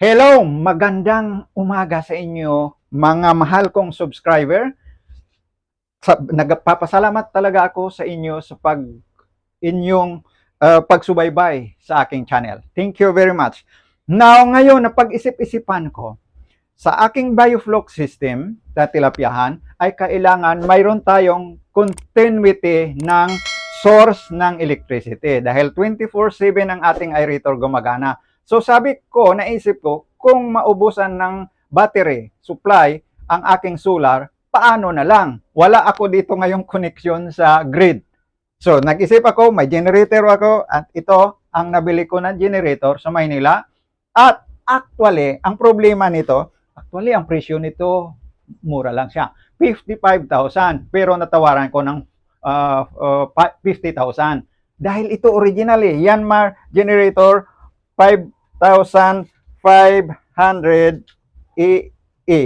Hello, magandang umaga sa inyo mga mahal kong subscriber. Sa, nagpapasalamat talaga ako sa inyo sa pag inyong uh, pagsubaybay sa aking channel. Thank you very much. Now, ngayon, napag-isip-isipan ko, sa aking biofloc system, na tilapyahan, ay kailangan mayroon tayong continuity ng source ng electricity dahil 24/7 ang ating aerator gumagana. So sabi ko, naisip ko, kung maubusan ng battery supply ang aking solar, paano na lang? Wala ako dito ngayong connection sa grid. So nag-isip ako, may generator ako at ito ang nabili ko na generator sa Maynila. At actually, ang problema nito, actually ang presyo nito mura lang siya. 55,000 pero natawaran ko ng uh, uh, 50,000. Dahil ito original eh, Yanmar generator 5,500 EE.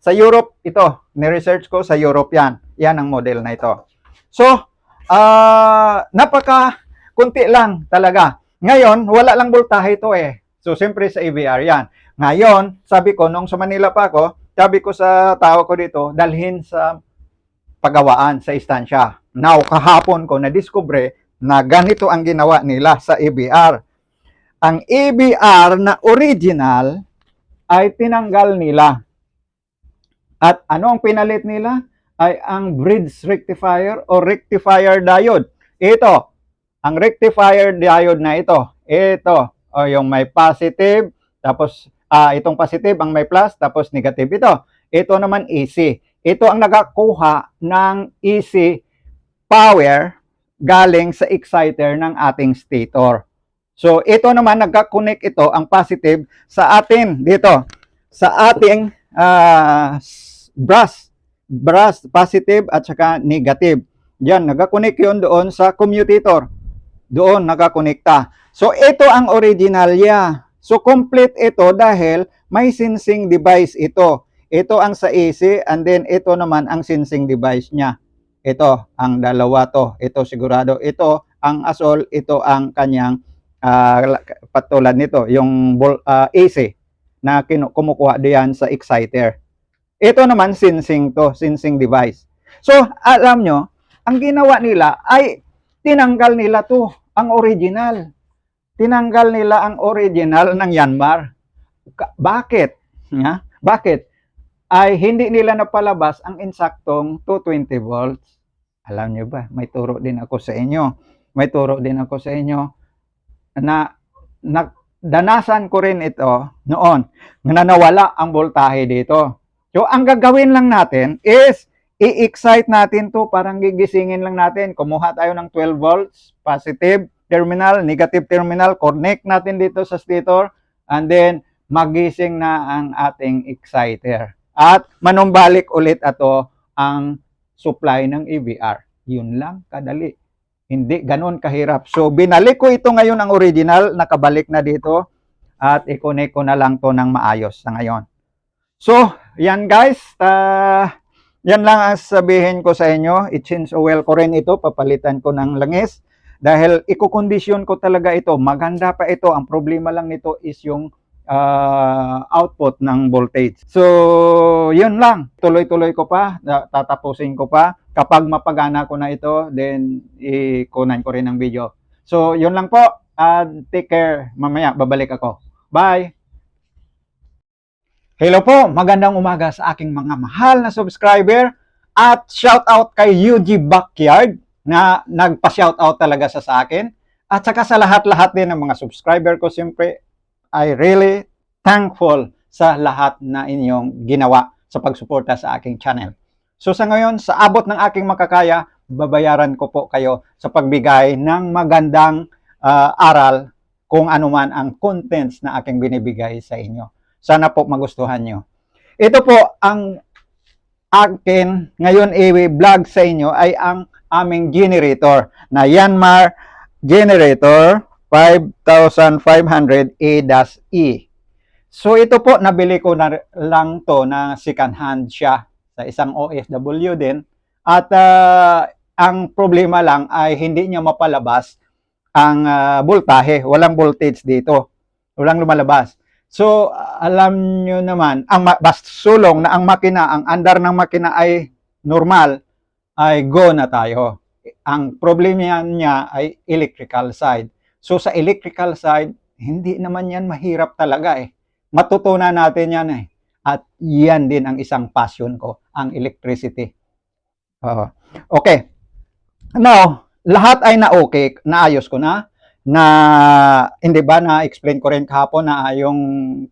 Sa Europe, ito, ni-research ko sa Europe yan. Yan ang model na ito. So, ah napaka kunti lang talaga. Ngayon, wala lang voltahe ito eh. So, siyempre sa EVR yan. Ngayon, sabi ko, nung sa Manila pa ako, sabi ko sa tao ko dito, dalhin sa pagawaan sa istansya. Now, kahapon ko na-discover na ganito ang ginawa nila sa EBR. Ang EBR na original ay tinanggal nila. At ano ang pinalit nila? Ay ang bridge rectifier o rectifier diode. Ito, ang rectifier diode na ito. Ito, o yung may positive, tapos ah, itong positive ang may plus, tapos negative ito. Ito naman AC. Ito ang nakakuha ng AC power galing sa exciter ng ating stator. So, ito naman, nagka-connect ito, ang positive, sa atin, dito, sa ating uh, brass, brass, positive at saka negative. Yan, nagka-connect yun doon sa commutator. Doon, nakakonekta. So, ito ang original niya. So, complete ito dahil may sensing device ito. Ito ang sa AC and then ito naman ang sensing device niya. Ito, ang dalawa to. Ito sigurado. Ito ang asol, ito ang kanyang uh, patulad nito, yung uh, AC na kumukuha diyan sa exciter. Ito naman sensing to, sensing device. So, alam nyo, ang ginawa nila ay tinanggal nila to, ang original. Tinanggal nila ang original ng Yanmar. Bakit? Nga? Bakit? Ay hindi nila napalabas ang insaktong 220 volts. Alam nyo ba, may turo din ako sa inyo. May turo din ako sa inyo na, na danasan ko rin ito noon na nawala ang voltahe dito. So, ang gagawin lang natin is i-excite natin to parang gigisingin lang natin. Kumuha tayo ng 12 volts, positive terminal, negative terminal, connect natin dito sa stator, and then magising na ang ating exciter. At manumbalik ulit ato ang supply ng EVR. Yun lang, kadali. Hindi ganun kahirap. So, binalik ko ito ngayon ang original, nakabalik na dito, at i-connect ko na lang to ng maayos sa ngayon. So, yan guys, uh, yan lang ang sabihin ko sa inyo. I-change oil ko rin ito, papalitan ko ng langis. Dahil ikukondisyon ko talaga ito, maganda pa ito. Ang problema lang nito is yung uh, output ng voltage. So, yun lang. Tuloy-tuloy ko pa, tatapusin ko pa. Kapag mapagana ko na ito, then ikunan ko rin ng video. So, yun lang po. Uh, take care. Mamaya, babalik ako. Bye! Hello po, magandang umaga sa aking mga mahal na subscriber at shout out kay UG Backyard na nagpa-shout out talaga sa, sa akin at saka sa lahat-lahat din ng mga subscriber ko siyempre I really thankful sa lahat na inyong ginawa sa pagsuporta sa aking channel. So sa ngayon, sa abot ng aking makakaya, babayaran ko po kayo sa pagbigay ng magandang uh, aral kung ano man ang contents na aking binibigay sa inyo. Sana po magustuhan nyo. Ito po ang akin ngayon i-vlog sa inyo ay ang aming generator na Yanmar generator 5500A-E. So ito po nabili ko na lang to na second hand siya sa isang OFW din at uh, ang problema lang ay hindi niya mapalabas ang uh, voltahe, walang voltage dito. Walang lumalabas. So, alam nyo naman, ang sulong na ang makina, ang andar ng makina ay normal, ay go na tayo. Ang problema niya ay electrical side. So, sa electrical side, hindi naman yan mahirap talaga eh. Matutunan natin yan eh. At yan din ang isang passion ko, ang electricity. Oo. okay. Now, lahat ay na okay, naayos ko na na hindi ba na explain ko rin kahapon na yung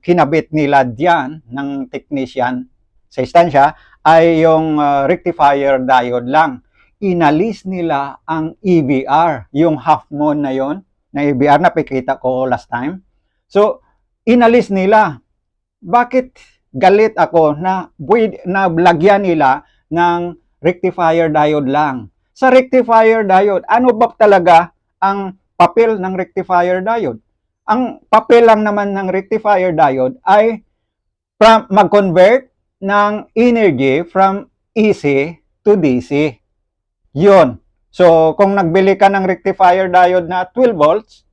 kinabit nila diyan ng technician sa istansya ay yung uh, rectifier diode lang. Inalis nila ang EVR, yung half moon na yon na EVR na pikita ko last time. So, inalis nila. Bakit galit ako na buwid, na lagyan nila ng rectifier diode lang? Sa rectifier diode, ano ba talaga ang papel ng rectifier diode. Ang papel lang naman ng rectifier diode ay mag-convert ng energy from AC to DC. Yun. So, kung nagbili ka ng rectifier diode na 12 volts,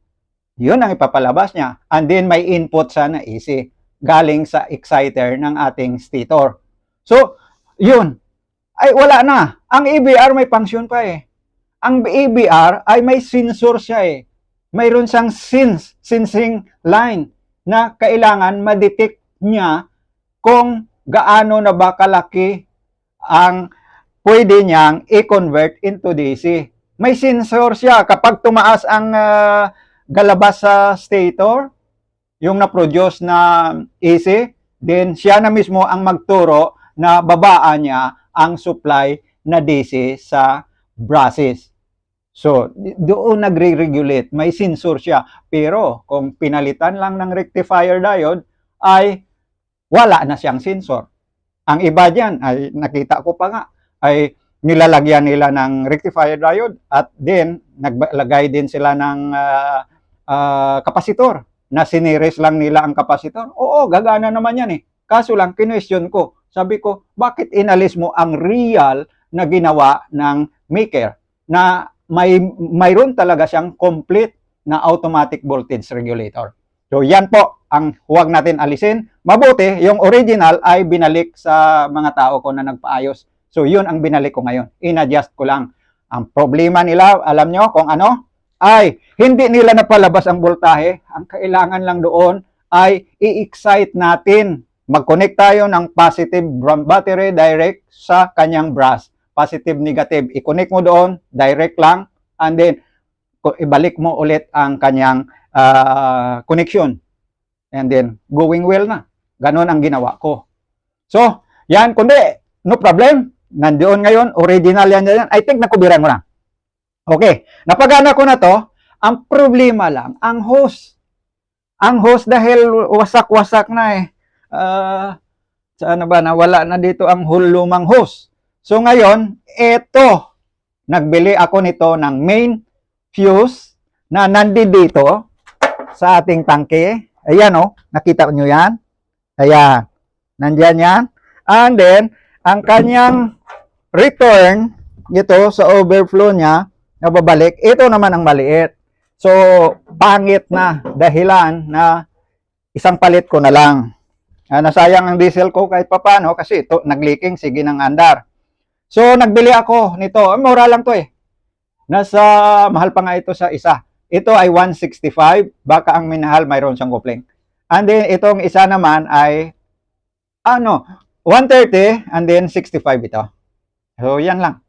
yun ang ipapalabas niya. And then may input sa na AC galing sa exciter ng ating stator. So, yun. Ay, wala na. Ang EBR may function pa eh ang ABR ay may sensor siya eh. Mayroon siyang sense, sensing line na kailangan ma-detect niya kung gaano na ba kalaki ang pwede niyang i-convert into DC. May sensor siya kapag tumaas ang uh, galabas sa stator, yung na-produce na AC, then siya na mismo ang magturo na babaan niya ang supply na DC sa brushes. So, doon nagre-regulate, may sensor siya. Pero kung pinalitan lang ng rectifier diode, ay wala na siyang sensor. Ang iba diyan, ay nakita ko pa nga, ay nilalagyan nila ng rectifier diode at then naglagay din sila ng uh, uh, kapasitor na siniris lang nila ang kapasitor. Oo, gagana naman yan eh. Kaso lang, kinwestiyon ko. Sabi ko, bakit inalis mo ang real na ginawa ng maker na may mayroon talaga siyang complete na automatic voltage regulator. So yan po ang huwag natin alisin. Mabuti, yung original ay binalik sa mga tao ko na nagpaayos. So yun ang binalik ko ngayon. In-adjust ko lang. Ang problema nila, alam nyo kung ano? Ay, hindi nila napalabas ang voltahe. Ang kailangan lang doon ay i-excite natin. Mag-connect tayo ng positive battery direct sa kanyang brush positive, negative. I-connect mo doon, direct lang, and then ibalik mo ulit ang kanyang uh, connection. And then, going well na. Ganon ang ginawa ko. So, yan, kundi, no problem. Nandiyon ngayon, original yan yan. I think nakubiran mo na. Okay, napagana ko na to. Ang problema lang, ang host. Ang host dahil wasak-wasak na eh. Uh, saan na ba, nawala na dito ang hulumang host. So ngayon, ito, nagbili ako nito ng main fuse na nandito sa ating tangke. Ayan oh, nakita nyo yan? Ayan, nandyan yan. And then, ang kanyang return, ito sa overflow niya, nababalik, ito naman ang maliit. So, pangit na dahilan na isang palit ko na lang. Uh, nasayang ang diesel ko kahit papano kasi ito nagleaking, sige ng andar. So, nagbili ako nito. Mura lang to eh. Nasa, mahal pa nga ito sa isa. Ito ay 165. Baka ang minahal, mayroon siyang kupling. And then, itong isa naman ay, ano, 130 and then 65 ito. So, yan lang.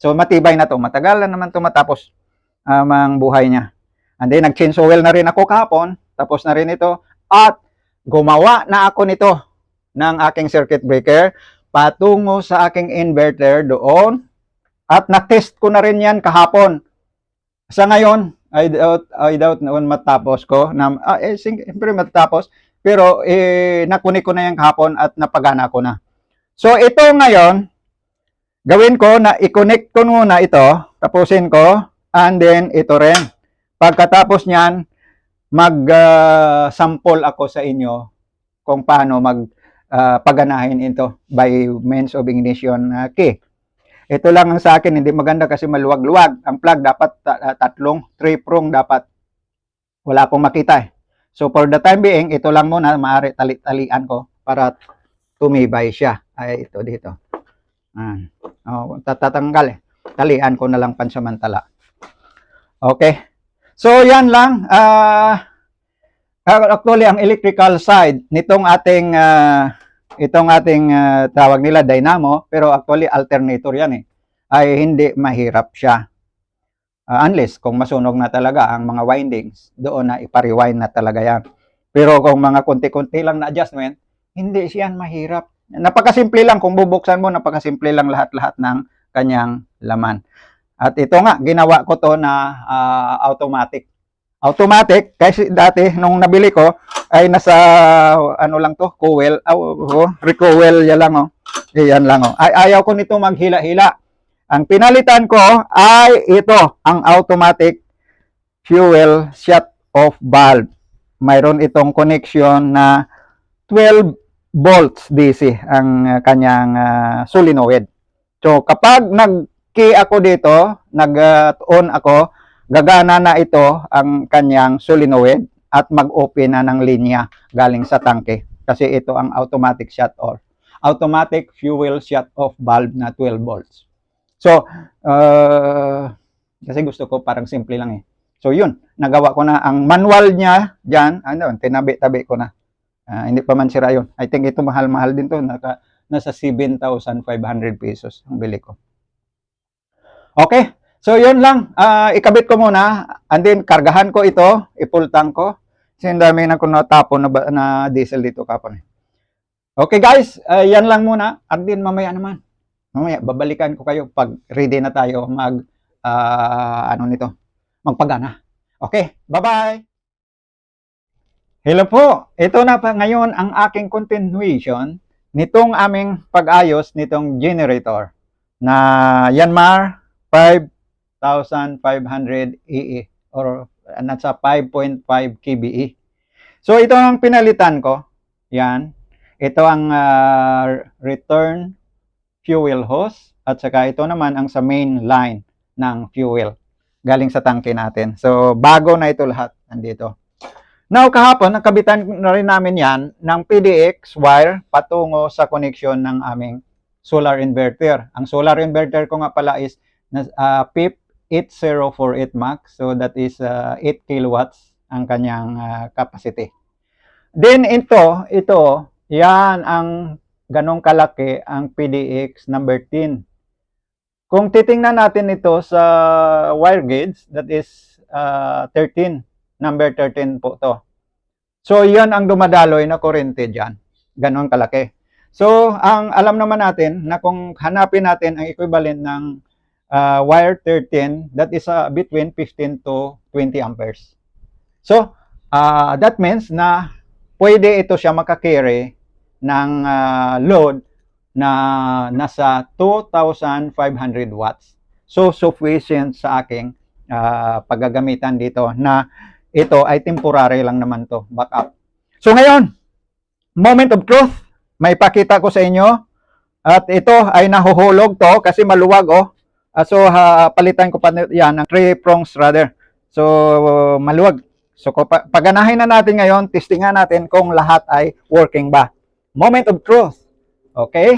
So, matibay na to. Matagal na naman to matapos um, ang buhay niya. And then, nag-change oil na rin ako kahapon. Tapos na rin ito. At, gumawa na ako nito ng aking circuit breaker patungo sa aking inverter doon at na-test ko na rin yan kahapon. Sa ngayon, I doubt, I doubt noon matapos ko. Na, ah, eh, siyempre matapos. Pero eh, nakunik ko na yan kahapon at napagana ko na. So ito ngayon, gawin ko na i-connect ko muna ito, tapusin ko, and then ito rin. Pagkatapos niyan, mag-sample uh, ako sa inyo kung paano mag uh, ito by means of ignition uh, key. Ito lang ang sa akin, hindi maganda kasi maluwag-luwag. Ang plug dapat uh, tatlong, three prong dapat. Wala akong makita eh. So for the time being, ito lang muna, maaari tali-talian ko para tumibay siya. Ay, ito dito. Ah. Oh, tatatanggal eh. Talian ko na lang pansamantala. Okay. So yan lang. Ah, actually, ang electrical side nitong ating ah, itong ating ah, tawag nila dynamo, pero actually alternator yan eh, ay hindi mahirap siya. Ah, unless kung masunog na talaga ang mga windings, doon na ipariwind na talaga yan. Pero kung mga konti-konti lang na adjustment, hindi siyan mahirap. Napakasimple lang kung bubuksan mo, napakasimple lang lahat-lahat ng kanyang laman. At ito nga, ginawa ko to na ah, automatic. Automatic, kasi dati nung nabili ko, ay nasa ano lang to, coil, oh, oh, recoil yan lang oh. Yan lang oh. Ay, ayaw ko nito maghila-hila. Ang pinalitan ko ay ito, ang automatic fuel shut-off valve. Mayroon itong connection na 12 volts DC ang uh, kanyang uh, solenoid. So kapag nag-key ako dito, nag-on ako, gagana na ito ang kanyang solenoid at mag-open na ng linya galing sa tangke kasi ito ang automatic shut-off. Automatic fuel shut-off valve na 12 volts. So, uh, kasi gusto ko parang simple lang eh. So, yun. Nagawa ko na ang manual niya dyan. Ano, tinabi-tabi ko na. Ah, hindi pa man sira yun. I think ito mahal-mahal din to. Naka, nasa 7,500 pesos ang bili ko. Okay. So, yun lang. Ah, ikabit ko muna. And then, kargahan ko ito. Ipultang ko. Kasi ang dami na ko natapon na, na diesel dito kapon. eh. Okay guys, ah, yan lang muna. And then, mamaya naman. Mamaya, babalikan ko kayo pag ready na tayo mag, ah, ano nito, magpagana. Okay, bye-bye! Hello po, ito na pa ngayon ang aking continuation nitong aming pag-ayos nitong generator na Yanmar 5500 EE or nasa 5.5 kBE. So ito ang pinalitan ko. Yan. Ito ang ah, return fuel hose at saka ito naman ang sa main line ng fuel galing sa tangke natin. So bago na ito lahat nandito. Now kahapon nakabitan na rin namin yan ng PDX wire patungo sa connection ng aming solar inverter. Ang solar inverter ko nga pala is uh, PIP 8048 max. So that is uh, 8 kilowatts ang kanyang ah, capacity. Then ito, ito, yan ang ganong kalaki ang PDX number 10. Kung titingnan natin ito sa wire gauge, that is uh, 13. Number 13 po to. So, yan ang dumadaloy na kurente dyan. Ganon kalaki. So, ang alam naman natin na kung hanapin natin ang equivalent ng uh, wire 13, that is uh, between 15 to 20 amperes. So, uh, that means na pwede ito siya makakarry ng ah, load na nasa 2,500 watts. So, sufficient sa aking ah, paggagamitan dito na ito ay temporary lang naman to, backup. So, ngayon, moment of truth, may pakita ko sa inyo at ito ay nahuhulog to kasi maluwag oh. Ah, so, ha, palitan ko pa yan ng three prongs rather. So, maluwag. So, paganahin na natin ngayon, testingan natin kung lahat ay working ba. Moment of truth. Okay?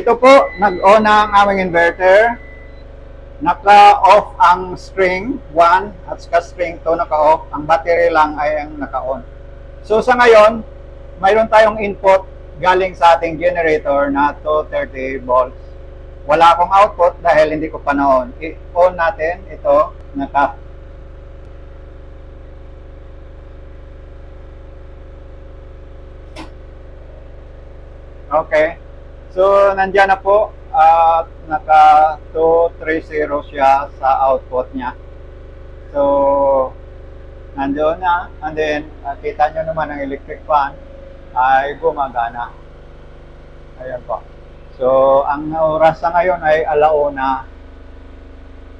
Ito po, nag-on na ang aming inverter. naka-off ang string 1 at saka string 2 naka-off. Ang battery lang ay ang naka-on. So sa ngayon, mayroon tayong input galing sa ating generator na 230 volts. Wala akong output dahil hindi ko pa na-on. I-on natin ito, naka Okay. So, nandyan na po at naka 230 siya sa output niya. So, nandoon na. And then, uh, kita nyo naman ang electric fan ay gumagana. Ayan po. So, ang oras sa ngayon ay alauna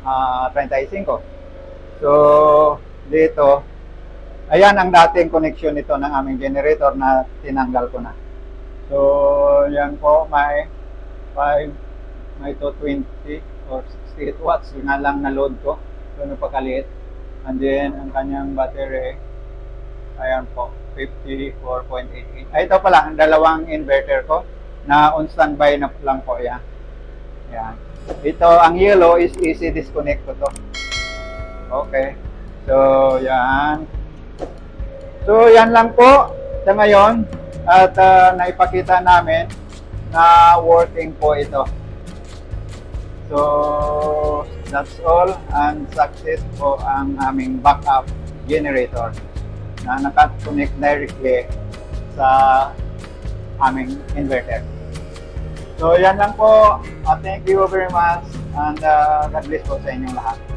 ah, 35. So, dito, ayan ang dating connection nito ng aming generator na tinanggal ko na. So, yan po, may 5, may 220 or 68 watts. Yun nga lang na load ko. So, napakaliit. And then, ang kanyang battery, ayan po, 54.88. Ay, ito pala, ang dalawang inverter ko na on standby na lang po yan. Yan. Ito, ang yellow is easy disconnect ko to. Okay. So, yan. So, yan lang po sa ngayon. At ah, naipakita namin na working po ito. So, that's all. And success po ang aming backup generator na nakaconnect directly sa aming inverter. So, yan lang po. Uh, thank you very much. And uh, God bless po sa inyong lahat.